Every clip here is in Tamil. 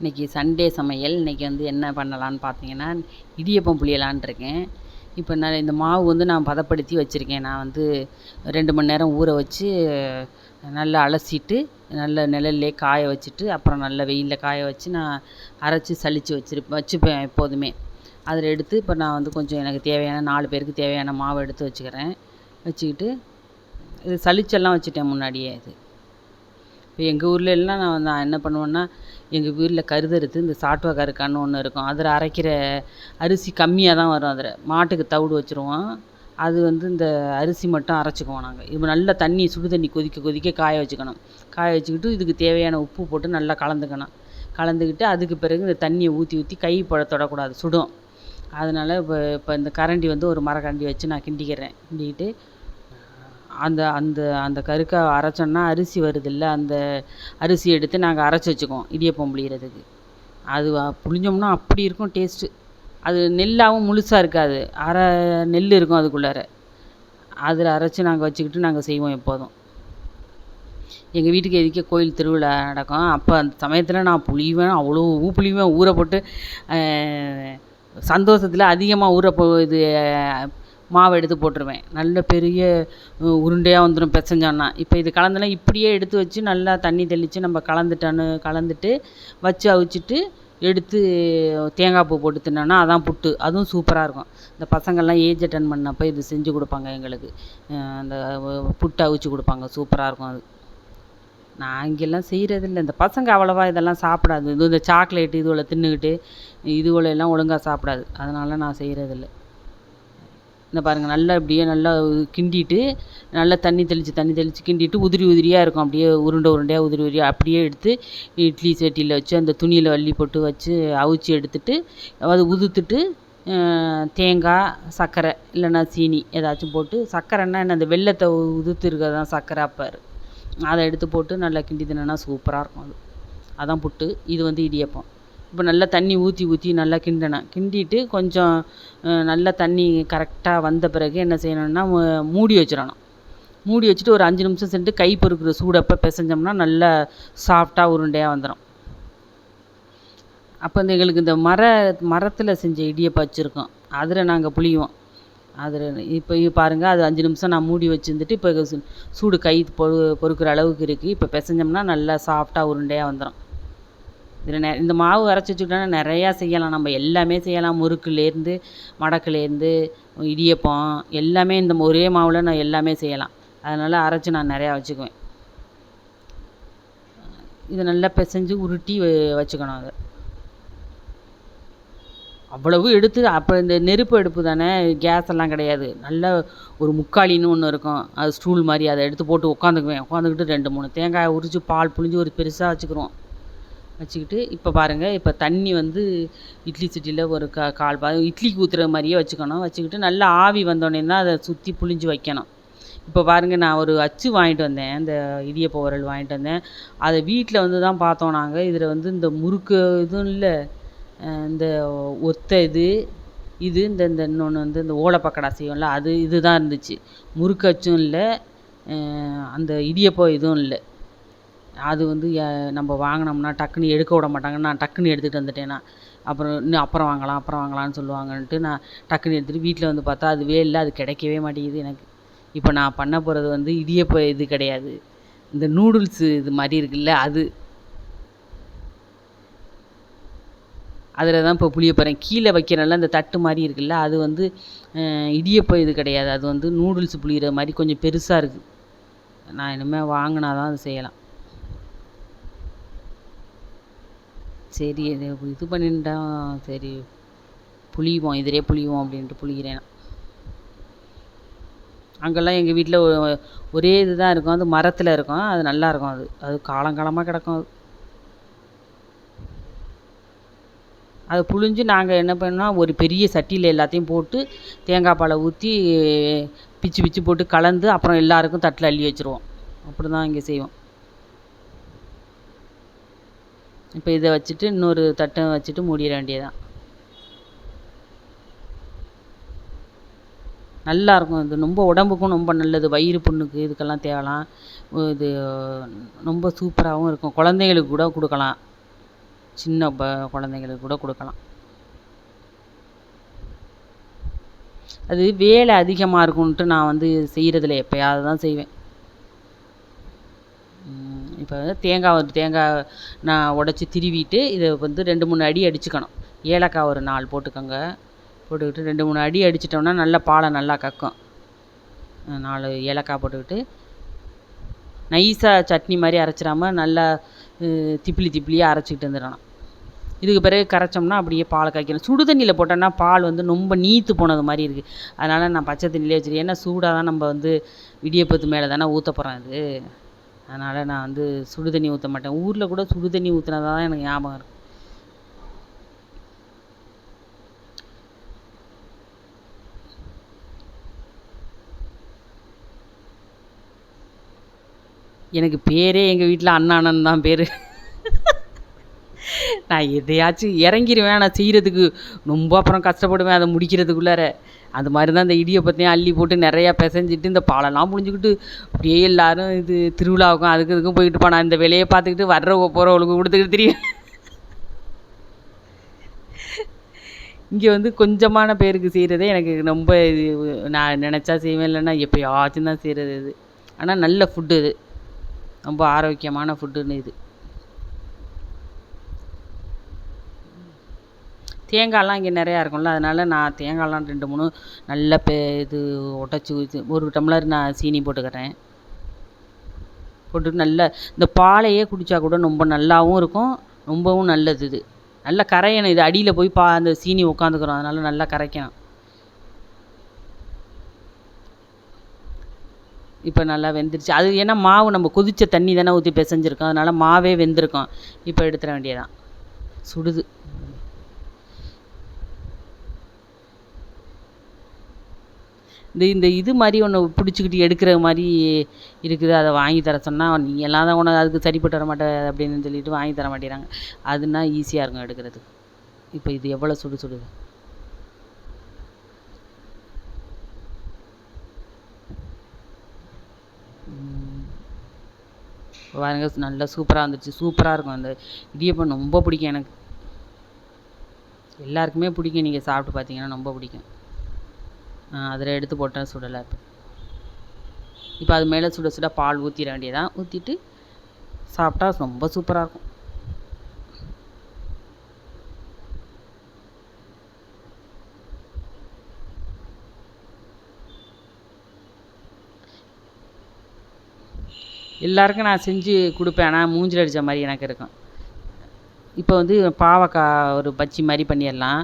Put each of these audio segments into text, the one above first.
இன்றைக்கி சண்டே சமையல். இன்றைக்கி வந்து என்ன பண்ணலான்னு பார்த்தீங்கன்னா இடியப்பம் புழியலான்னு இருக்கேன். இப்போ நான் இந்த மாவு வந்து நான் பதப்படுத்தி வச்சுருக்கேன். நான் வந்து ரெண்டு மணி நேரம் ஊற வச்சு நல்லா அலசிட்டு நல்ல நிழல்லே காய வச்சுட்டு அப்புறம் நல்ல வெயிலில் காய வச்சு நான் அரைச்சி சளிச்சு வச்சுருப்பேன் வச்சுப்பேன் எப்போதுமே. அதில் எடுத்து இப்போ நான் வந்து கொஞ்சம் எனக்கு தேவையான நாலு பேருக்கு தேவையான மாவு எடுத்து வச்சுக்கிறேன். வச்சுக்கிட்டு இது சளிச்செல்லாம் வச்சுட்டேன் முன்னாடியே இது. இப்போ எங்கள் ஊரில் எல்லாம் நான் நான் என்ன பண்ணுவேன்னா எங்கள் வீட்டில் கருதறுத்து இந்த சாட்டுவா கருக்கான்னு ஒன்று இருக்கும். அதில் அரைக்கிற அரிசி கம்மியாக தான் வரும் அதில். மாட்டுக்கு தவிடு வச்சுருவோம். அது வந்து இந்த அரிசி மட்டும் அரைச்சிக்குவோம் நாங்கள் இப்போ நல்லா தண்ணி சுடு தண்ணி கொதிக்க கொதிக்க காய வச்சுக்கணும். காய வச்சுக்கிட்டு இதுக்கு தேவையான உப்பு போட்டு நல்லா கலந்துக்கணும். கலந்துக்கிட்டு அதுக்கு பிறகு இந்த தண்ணியை ஊற்றி ஊற்றி கை பட தொடக்கூடாது சுடும். அதனால் இப்போ இப்போ இந்த கரண்டி வந்து ஒரு மரக்கரண்டி வச்சு நான் கிண்டிக்கிறேன். கிண்டிக்கிட்டு அந்த அந்த அந்த கருக்கை அரைச்சோன்னா அரிசி வருதுல்ல அந்த அரிசி எடுத்து நாங்கள் அரைச்சி வச்சுக்குவோம் இடியப்பம் புழியிறதுக்கு அது புழிஞ்சோம்னா அப்படி இருக்கும் டேஸ்ட்டு. அது நெல்லாகவும் முழுசாக இருக்காது. அரை நெல் இருக்கும் அதுக்குள்ளார. அதில் அரைச்சி நாங்கள் வச்சுக்கிட்டு நாங்கள் செய்வோம் எப்போதும். எங்கள் வீட்டுக்கு எதுக்கே கோயில் திருவிழா நடக்கும். அப்போ அந்த சமயத்தில் நான் புழிவேன் அவ்வளோ புழிவேன் ஊற போட்டு சந்தோஷத்தில் அதிகமாக ஊற போ இது மாவை எடுத்து போட்டுருவேன். நல்ல பெரிய உருண்டையாக வந்துடும் பிசைஞ்சோன்னா. இப்போ இது கலந்தோன்னா இப்படியே எடுத்து வச்சு நல்லா தண்ணி தெளித்து நம்ம கலந்துட்டோன்னு கலந்துட்டு வச்சு அவிச்சிட்டு எடுத்து தேங்காய் பூ போட்டு தின்னோன்னா அதான் புட்டு. அதுவும் சூப்பராக இருக்கும். இந்த பசங்கள்லாம் ஏஜ் அட்டன் பண்ணப்போ இது செஞ்சு கொடுப்பாங்க எங்களுக்கு. அந்த புட்டு அவிச்சு கொடுப்பாங்க. சூப்பராக இருக்கும் அது. நான் இங்கெல்லாம் செய்கிறதில்ல இந்த பசங்க அவ்வளோவா இதெல்லாம் சாப்பிடாது. இது இந்த சாக்லேட்டு இதுவளை தின்னுக்கிட்டு இதுவளை எல்லாம் ஒழுங்காக சாப்பிடாது. அதனால் நான் செய்கிறதில்ல இந்த பாருங்கள் நல்லா இப்படியே நல்லா கிண்டிட்டு நல்லா தண்ணி தெளித்து தண்ணி தெளித்து கிண்டிட்டு உதிரி உதிரியாக இருக்கும். அப்படியே உருண்டை உருண்டையாக உதிரி உதிரியாக அப்படியே எடுத்து இட்லி சட்டியில் வச்சு அந்த துணியில் அள்ளி போட்டு வச்சு அவிச்சி எடுத்துட்டு அது உதுத்துட்டு தேங்காய் சர்க்கரை இல்லைன்னா சீனி ஏதாச்சும் போட்டு சர்க்கரைன்னா என்ன அந்த வெல்லத்தை உதுத்து தான் சர்க்கரை அப்பார். அதை எடுத்து போட்டு நல்லா கிண்டி தின்னா சூப்பராக இருக்கும் அது. அதான் புட்டு. இது வந்து இடியப்பம். இப்போ நல்லா தண்ணி ஊற்றி ஊற்றி நல்லா கிண்டணும் கிண்டிட்டு கொஞ்சம் நல்லா தண்ணி கரெக்டாக வந்த பிறகு என்ன செய்யணும்னா மூடி வச்சிடணும். மூடி வச்சுட்டு ஒரு அஞ்சு நிமிஷம் சென்று கை பொறுக்கிற சூடப்போ பிசைஞ்சோம்னா நல்லா சாஃப்டாக உருண்டையாக வந்துடும் அப்போ இந்த எங்களுக்கு இந்த மர மரத்தில் செஞ்ச இடியப்பம் வச்சுருக்கோம். அதில் நாங்கள் புளிவோம். அதில் இப்போ பாருங்கள் அது அஞ்சு நிமிஷம் நான் மூடி வச்சுருந்துட்டு இப்போ சூடு கை பொறு பொறுக்கிற அளவுக்கு இருக்குது இப்போ பிசைஞ்சோம்னா நல்லா சாஃப்டாக உருண்டையாக வந்துடும் இதில் நெ இந்த மாவு அரைச்சி வச்சுக்கிட்டோன்னா நிறையா செய்யலாம். நம்ம எல்லாமே செய்யலாம். முறுக்குலேருந்து மடக்குலேருந்து இடியப்பம் எல்லாமே இந்த ஒரே மாவில் நான் எல்லாமே செய்யலாம். அதனால் அரைச்சி நான் நிறையா வச்சுக்குவேன். இதை நல்லா பிசைஞ்சு உருட்டி வச்சுக்கணும் அதை. அவ்வளவு எடுத்து அப்போ இந்த நெருப்பு அடுப்பு தானே கேஸ் எல்லாம் கிடையாது. நல்ல ஒரு முக்காலின்னு ஒன்று இருக்கும். அது ஸ்டூல் மாதிரி அதை எடுத்து போட்டு உட்காந்துக்குவேன். உட்காந்துக்கிட்டு ரெண்டு மூணு தேங்காயை உரித்து பால் புழிஞ்சு ஒரு பெருசாக வச்சுக்கிறோம். வச்சுக்கிட்டு இப்போ பாருங்கள் இப்போ தண்ணி வந்து இட்லி சட்டியில் ஒரு கா கால் பா இட்லிக்கு ஊற்றுற மாதிரியே வச்சுக்கணும். வச்சுக்கிட்டு நல்லா ஆவி வந்தோடனே தான் அதை சுற்றி புழிஞ்சு வைக்கணும். இப்போ பாருங்கள் நான் ஒரு அச்சு வாங்கிட்டு வந்தேன். இந்த இடியப்ப உரல் வாங்கிட்டு வந்தேன். அதை வீட்டில் வந்து தான் பார்த்தோம் நாங்கள் இதில் வந்து இந்த முறுக்கு இதுவும் இல்லை. இந்த ஒத்த இது இது இந்த இந்த இன்னொன்று வந்து இந்த ஓலைப்பக்கடா செய்வோம்ல அது இது தான் இருந்துச்சு. முறுக்கு அச்சும் இல்லை. அந்த இடியப்பம் இதுவும் இல்லை. அது வந்து நம்ம வாங்கினோம்னா டக்குன்னு எடுக்க விட மாட்டாங்க. நான் டக்குன்னு எடுத்துகிட்டு வந்துட்டேன்னா அப்புறம் இன்னும் அப்புறம் வாங்கலாம் அப்புறம் வாங்கலாம்னு சொல்லுவாங்கன்ட்டு நான் டக்குன்னு எடுத்துகிட்டு வீட்டில் வந்து பார்த்தா அதுவே இல்லை அது கிடைக்கவே மாட்டேங்குது எனக்கு. இப்போ நான் பண்ண போகிறது வந்து இடியப்ப இது கிடையாது. இந்த நூடுல்ஸு இது மாதிரி இருக்குல்ல அது. அதில் தான் இப்போ புளிய போகிறேன் கீழே வைக்கிறனால அந்த தட்டு மாதிரி இருக்குல்ல அது வந்து இடியப்பம் இது கிடையாது. அது வந்து நூடுல்ஸ் புளியிற மாதிரி கொஞ்சம் பெருசாக இருக்குது நான் இனிமேல் வாங்கினா தான் அது செய்யலாம். சரி இது இது பண்ணிட்டா சரி புளிவோம் இதிலே புளிவோம் அப்படின்ட்டு புளிகிறேன் அங்கெல்லாம் எங்கள் வீட்டில் ஒரே இது தான் இருக்கும். அது மரத்தில் இருக்கும். அது நல்லா இருக்கும் அது. அது காலங்காலமாக கிடக்கும் அது. அது புழிஞ்சு நாங்கள் என்ன பண்ணோம் ஒரு பெரிய சட்டியில் எல்லாத்தையும் போட்டு தேங்காய் பாலை ஊற்றி பிச்சு பிச்சு போட்டு கலந்து அப்புறம் எல்லாருக்கும் தட்டில் அள்ளி வச்சுருவோம். அப்படி தான் இங்கே செய்வோம். இப்போ இதை வச்சுட்டு இன்னொரு தட்டை வச்சுட்டு மூடிட வேண்டியதுதான். நல்லாயிருக்கும் இது ரொம்ப உடம்புக்கும் ரொம்ப நல்லது. வயிறு புண்ணுக்கு இதுக்கெல்லாம் தேவலாம். இது ரொம்ப சூப்பராகவும் இருக்கும். குழந்தைங்களுக்கு கூட கொடுக்கலாம். சின்ன ப குழந்தைங்களுக்கு கூட கொடுக்கலாம். அது வேலை அதிகமாக இருக்கும்ன்ட்டு நான் வந்து செய்கிறதில்ல எப்போயாவது தான் செய்வேன் இப்போ தேங்காய் ஒரு தேங்காய் நான் உடச்சி திருவிட்டு இதை வந்து ரெண்டு மூணு அடி அடிச்சுக்கணும். ஏலக்காய் ஒரு நாலு போட்டுக்கோங்க. போட்டுக்கிட்டு ரெண்டு மூணு அடி அடிச்சிட்டோம்னா நல்லா பாலை நல்லா கக்கும். நாலு ஏலக்காய் போட்டுக்கிட்டு நைஸாக சட்னி மாதிரி அரைச்சிடாம நல்லா திப்பிலி திப்பிலியாக அரைச்சிக்கிட்டு வந்துடணும் இதுக்கு பிறகு கரைச்சோம்னா அப்படியே பால் காய்க்கணும். சுடு தண்ணியில் போட்டோன்னா பால் வந்து ரொம்ப நீத்து போனது மாதிரி இருக்குது அதனால் நான் பச்சை தண்ணியிலே வச்சுருக்கேன். ஏன்னா சூடாக தான் நம்ம வந்து இடியப்பத்து மேலே தானே ஊற்ற போகிறோம் அது அதனால் நான் வந்து சுடு தண்ணி ஊற்ற மாட்டேன். ஊரில் கூட சுடு தண்ணி ஊற்றினா தான் எனக்கு ஞாபகம் இருக்கும் எனக்கு பேரே எங்கள் வீட்டில் அண்ணாணன் தான் பேர். நான் எதையாச்சும் இறங்கிடுவேன் நான் செய்கிறதுக்கு ரொம்ப அப்புறம் கஷ்டப்படுவேன். அதை முடிக்கிறதுக்குள்ளார. அது மாதிரி தான் இந்த இடியப்பத்தையும் அள்ளி போட்டு நிறையா பிசைஞ்சிட்டு இந்த பாலெல்லாம் புழிஞ்சிக்கிட்டு அப்படியே எல்லாரும் இது திருவிழாவுக்கும் அதுக்கு இதுக்கும் போயிட்டு போனா இந்த வேலையை பார்த்துக்கிட்டு வர்றவங்க போகிறவங்களுக்கு கொடுத்துக்கிட்டு தெரியும் இங்கே வந்து கொஞ்சமான பேருக்கு செய்கிறதே எனக்கு ரொம்ப இது நான் நினச்சா செய்வேன் இல்லைன்னா எப்போயாச்சும் தான் செய்கிறது இது. ஆனால் நல்ல ஃபுட்டு இது. ரொம்ப ஆரோக்கியமான ஃபுட்டுன்னு இது. தேங்காய்லாம் இங்கே நிறையா இருக்கும்ல அதனால் நான் தேங்காய்லாம் ரெண்டு மூணு நல்ல பெ இது உடச்சி ஊற்றி ஒரு டம்ளர் நான் சீனி போட்டுக்கிறேன். போட்டுட்டு நல்லா இந்த பாலையே குடித்தா கூட ரொம்ப நல்லாவும் இருக்கும் ரொம்பவும் நல்லது இது. நல்லா கரையணும் இது அடியில் போய் பா அந்த சீனி உட்காந்துக்கிறோம் அதனால் நல்லா கரைக்கணும். இப்போ நல்லா வெந்துருச்சு. அது ஏன்னா மாவு நம்ம கொதித்த தண்ணி தானே ஊற்றி பிசைஞ்சிருக்கோம் அதனால் மாவே வெந்திருக்கோம். இப்போ எடுத்துட வேண்டியதான் சுடுது. இந்த இந்த இது மாதிரி ஒன்று பிடிச்சிக்கிட்டு எடுக்கிற மாதிரி இருக்குது. அதை வாங்கி தர சொன்னால் நீ எல்லாம் தான் உனக்கு அதுக்கு சரிப்பட்டு வர மாட்டே அப்படின்னு சொல்லிட்டு வாங்கி தர மாட்டேங்கிறாங்க அதுனா ஈஸியாக இருக்கும் எடுக்கிறதுக்கு. இப்போ இது எவ்வளோ சுடு சுடுது பாருங்க நல்லா சூப்பராக வந்துடுச்சு சூப்பராக இருக்கும் அந்த இடியப்பம். ரொம்ப பிடிக்கும் எனக்கு. எல்லாருக்குமே பிடிக்கும். நீங்கள் சாப்பிட்டு பார்த்தீங்கன்னா ரொம்ப பிடிக்கும். அதில் எடுத்து போட்டேன் சுடலை இப்போ இப்போ அது மேலே சுட சுட பால் ஊற்றிட வேண்டியதான் ஊற்றிட்டு சாப்பிட்டா ரொம்ப சூப்பராக இருக்கும். எல்லாருக்கும் நான் செஞ்சு கொடுப்பேன். ஆனால் மூஞ்சில் அடித்த மாதிரி எனக்கு இருக்கும். இப்போ வந்து பாவக்காய் ஒரு பஜ்ஜி மாதிரி பண்ணிடலாம்.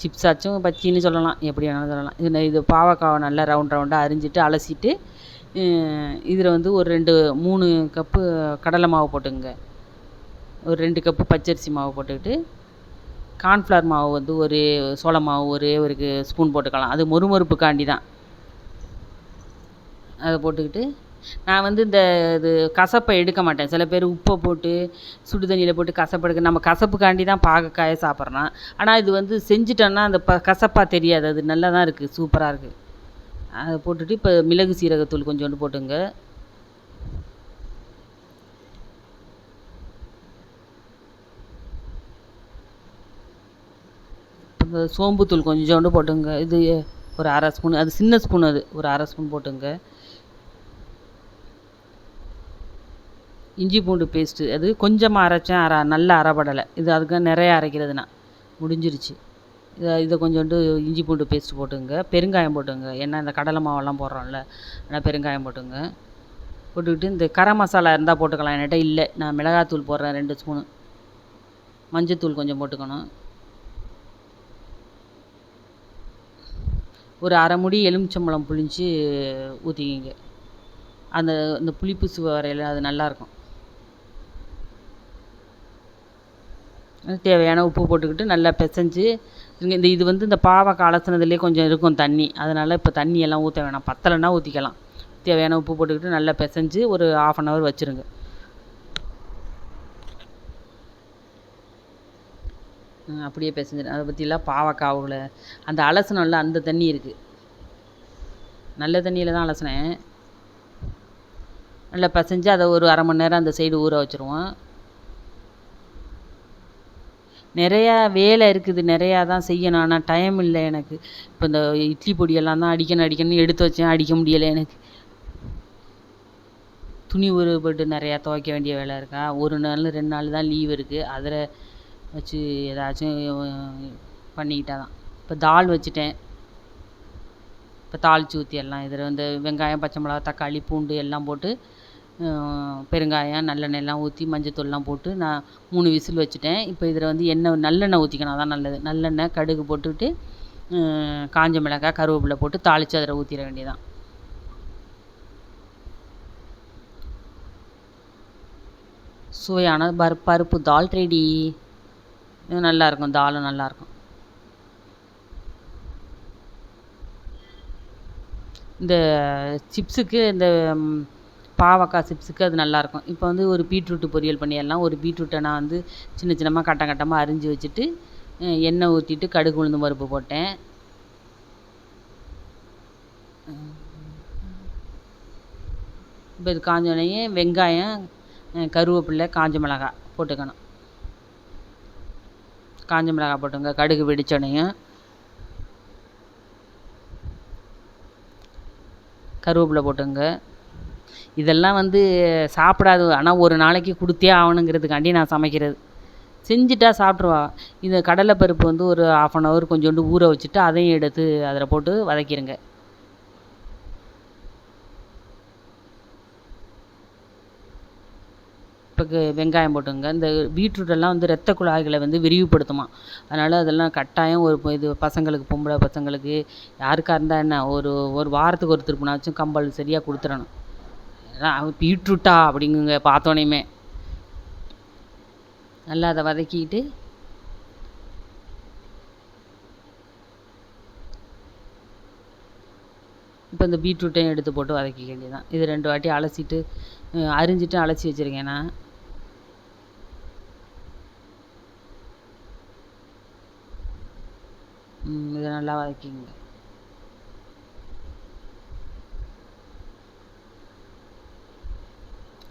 சிப்ஸ் ஆச்சும் பஜ்ஜின்னு சொல்லலாம் எப்படி வேணாலும் சொல்லலாம். இது இது பாவக்காவை நல்லா ரவுண்ட் ரவுண்டாக அரிஞ்சிட்டு அலசிட்டு இதில் வந்து ஒரு ரெண்டு மூணு கப்பு கடலை மாவு போட்டுக்கங்க. ஒரு ரெண்டு கப்பு பச்சரிசி மாவு போட்டுக்கிட்டு கார்ன்ஃப்ளவர் மாவு வந்து ஒரு சோள மாவு ஒரே ஒரு ஸ்பூன் போட்டுக்கலாம். அது மொறுமொறுப்புக்காண்டி தான். அதை போட்டுக்கிட்டு நான் வந்து இந்த இது கசப்பை எடுக்க மாட்டேன். சில பேர் உப்பை போட்டு சுடு தண்ணியில் போட்டு கசப்பு எடுக்க நம்ம கசப்புக்காண்டி தான் பாகக்காயை சாப்பிட்றோம். ஆனால் இது வந்து செஞ்சிட்டோன்னா அந்த ப கசப்பாக தெரியாது. அது நல்லா தான் இருக்குது சூப்பராக இருக்குது அதை போட்டுட்டு இப்போ மிளகு சீரகத்தூள் கொஞ்சோண்டு போட்டுங்க. இந்த சோம்புத்தூள் கொஞ்சோண்டு போட்டுங்க. இது ஒரு அரை ஸ்பூன் அது சின்ன ஸ்பூன் அது. ஒரு அரை ஸ்பூன் போட்டுங்க. இஞ்சி பூண்டு பேஸ்ட்டு அது கொஞ்சமாக அரைச்சேன் அரை நல்லா அரைபடலை. இது அதுக்கு நிறைய அரைக்கிறது நான் முடிஞ்சிருச்சு. இதை இதை கொஞ்சோண்டு இஞ்சி பூண்டு பேஸ்ட்டு போட்டுங்க பெருங்காயம் போட்டுங்க ஏன்னா இந்த கடலை மாவெல்லாம் போடுறோம்ல ஆனால் பெருங்காயம் போட்டுங்க போட்டுக்கிட்டு இந்த கரம் மசாலா இருந்தால் போட்டுக்கலாம். என்கிட்ட இல்லை. நான் மிளகாத்தூள் போடுறேன் ரெண்டு ஸ்பூனு. மஞ்சத்தூள் கொஞ்சம் போட்டுக்கணும். ஒரு அரை முடி எலுமிச்சம்பழம் புழிஞ்சு ஊற்றிக்கிங்க அந்த இந்த புளிப்பு சுவை வரையில் அது நல்லாயிருக்கும் தேவையான உப்பு போட்டுக்கிட்டு நல்லா பிசைஞ்சு இங்கே இந்த இது வந்து இந்த பாவக்காய் அலசினதுலேயே கொஞ்சம் இருக்கும் தண்ணி. அதனால் இப்போ தண்ணி எல்லாம் ஊற்ற வேணாம். பத்தலைன்னா ஊற்றிக்கலாம் தேவையான உப்பு போட்டுக்கிட்டு நல்லா பிசைஞ்சு ஒரு ஆஃப் அன் ஹவர் வச்சுருங்க. அப்படியே பிசைஞ்சிடும் அதை பற்றிலாம் பாவக்காவில் அந்த அலசனம்ல அந்த தண்ணி இருக்குது நல்ல தண்ணியில் தான் அலசினேன். நல்லா பிசைஞ்சு அதை ஒரு அரை மணி நேரம் அந்த சைடு ஊற வச்சுருவோம். நிறையா வேலை இருக்குது நிறையா தான் செய்யணும். ஆனால் டைம் இல்லை எனக்கு. இப்போ இந்த இட்லி பொடியெல்லாம் தான் அடிக்கணும் அடிக்கணும்னு எடுத்து வச்சேன். அடிக்க முடியலை எனக்கு. துணி ஊறப்போட்டு நிறையா துவைக்க வேண்டிய வேலை இருக்கா? ஒரு நாள் ரெண்டு நாள் தான் லீவ் இருக்குது அதில் வச்சு ஏதாச்சும் பண்ணிக்கிட்டால் தான். இப்போ தால் வச்சுட்டேன். இப்போ தாளித்து ஊற்றி எல்லாம் இதில் வந்து வெங்காயம் பச்சை மிளகா தக்காளி பூண்டு எல்லாம் போட்டு பெருங்காயம் நல்லெண்ணெயெல்லாம் ஊற்றி மஞ்சத்தூள்லாம் போட்டு நான் மூணு விசில் வச்சுட்டேன். இப்போ இதில் வந்து எண்ணெய் நல்லெண்ணெய் ஊற்றிக்கணும் அதுதான் நல்லது. நல்லெண்ணெய் கடுகு போட்டுக்கிட்டு காஞ்ச மிளகாய் கருவேப்பிலை போட்டு தாளித்து அதில் ஊற்றிட வேண்டியதான் சுவையான பரு பருப்பு தால் ரெடி. நல்லாயிருக்கும் தாலும் நல்லாயிருக்கும் இந்த சிப்ஸுக்கு இந்த பாவக்காய் சிப்ஸுக்கு அது நல்லாயிருக்கும். இப்போ வந்து ஒரு பீட்ரூட்டு பொரியல் பண்ணிடலாம். ஒரு பீட்ரூட்டை நான் வந்து சின்ன சின்னமாக கட்டம் கட்டமாக அரிஞ்சு வச்சுட்டு எண்ணெய் ஊற்றிட்டு கடுகு உளுந்து பருப்பு போட்டேன். இப்போ இது காஞ்சோடனே வெங்காயம் கருவேப்பில்லை காஞ்ச மிளகாய் போட்டுக்கணும். காஞ்ச மிளகாய் போட்டுங்க. கடுகு வெடிச்சோடனையும் கருவேப்பிலை போட்டுங்க. இதெல்லாம் வந்து சாப்பிடாது. ஆனால் ஒரு நாளைக்கு கொடுத்தே ஆகணுங்கிறதுக்காண்டி நான் சமைக்கிறது. செஞ்சுட்டா சாப்பிட்ருவா இந்த கடலைப்பருப்பு வந்து ஒரு ஆஃப் அன் ஹவர் கொஞ்சோண்டு ஊற வச்சுட்டு அதையும் எடுத்து அதில் போட்டு வதக்கிடுங்க இப்போ வெங்காயம் போட்டுங்க. இந்த பீட்ரூட்டெல்லாம் வந்து ரத்த குழாய்களை வந்து விரிவுபடுத்துமா. அதனால் அதெல்லாம் கட்டாயம் ஒரு இது பசங்களுக்கு பொம்பளை பசங்களுக்கு யாருக்காக இருந்தால் என்ன ஒரு ஒரு வாரத்துக்கு ஒரு திருப்பினாச்சும் கம்பல் சரியாக அதான் பீட்ரூட்டா அப்படிங்குங்க பார்த்தோனையுமே. நல்லா அதை வதக்கிட்டு இப்போ இந்த பீட்ரூட்டையும் எடுத்து போட்டு வதக்கிக்க வேண்டியதான் இது ரெண்டு வாட்டி அலசிட்டு அரிஞ்சிட்டு அலசி வச்சுருக்கேன் நான். இதை நல்லா வதக்கிங்க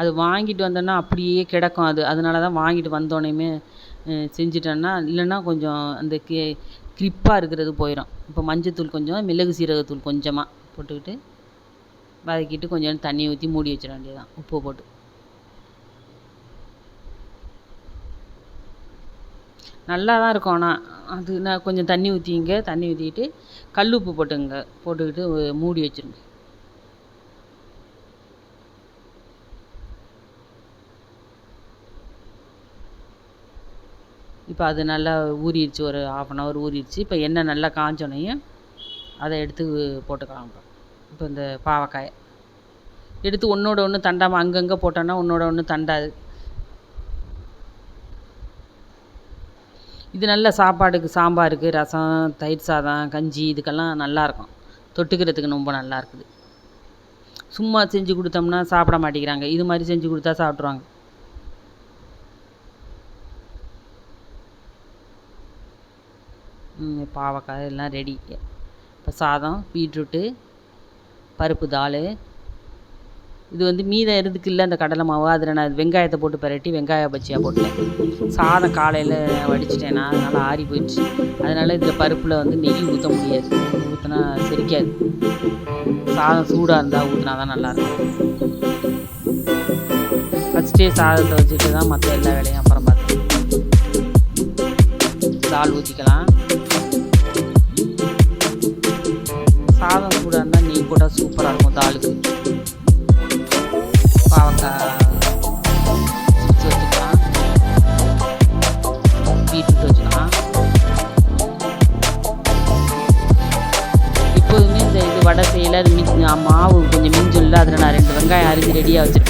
அது வாங்கிட்டு வந்தோன்னா அப்படியே கிடக்கும் அது. அதனால தான் வாங்கிட்டு வந்தோடனையுமே செஞ்சிட்டேன்னா இல்லைன்னா கொஞ்சம் அந்த கி கிரிப்பாக இருக்கிறது போயிடும் இப்போ மஞ்சத்தூள் கொஞ்சம் மிளகு சீரகத்தூள் கொஞ்சமாக போட்டுக்கிட்டு வதக்கிட்டு கொஞ்சோண்டு தண்ணி ஊற்றி மூடி வச்சிட வேண்டியதுதான் உப்பு போட்டு. நல்லா தான் இருக்கும். ஆனால் அது நான் கொஞ்சம் தண்ணி ஊற்றிங்க தண்ணி ஊற்றிக்கிட்டு கல் உப்பு போட்டுங்க போட்டுக்கிட்டு மூடி வச்சுருங்க. இப்போ அது நல்லா ஊறிடுச்சு ஒரு ஆஃப் அன் ஹவர் ஊறிடுச்சு இப்போ எண்ணெய் நல்லா காஞ்சோனையும் அதை எடுத்து போட்டுக்கலாம் இப்போ. இப்போ இந்த பாவக்காயை. எடுத்து ஒன்றோட ஒன்று தண்டாமல் அங்கங்கே போட்டோன்னா ஒன்றோட ஒன்று தண்டாது. இது நல்ல சாப்பாடுக்கு சாம்பாருக்கு ரசம் தயிர் சாதம் கஞ்சி இதுக்கெல்லாம் நல்லாயிருக்கும் தொட்டுக்கிறதுக்கு ரொம்ப நல்லா இருக்குது சும்மா செஞ்சு கொடுத்தோம்னா சாப்பிட மாட்டேங்கிறாங்க. இது மாதிரி செஞ்சு கொடுத்தா சாப்பிட்ருவாங்க பாவக்காய் எல்லாம் ரெடி இப்போ சாதம் பீட்ரூட்டு பருப்பு தால் இது வந்து மீதம் இருந்துக்கு இல்லை அந்த கடலை மாவு. அதில் நான் வெங்காயத்தை போட்டு பரட்டி வெங்காய பஜ்ஜியாக போட்டேன். சாதம் காலையில் வடிச்சிட்டேன்னா அதனால் ஆறி போயிடுச்சு. அதனால் இதில் பருப்பில் வந்து நெய் ஊற்ற முடியாது. ஊற்றினா செரிக்காது. சாதம் சூடாக இருந்தால் ஊற்றினா தான் நல்லாயிருக்கும் ஃபஸ்ட்டே சாதத்தை வச்சுட்டு தான் மற்ற எல்லா வேலையும் அப்புறம் பார்த்து தால் ஊற்றிக்கலாம் வெங்காயம்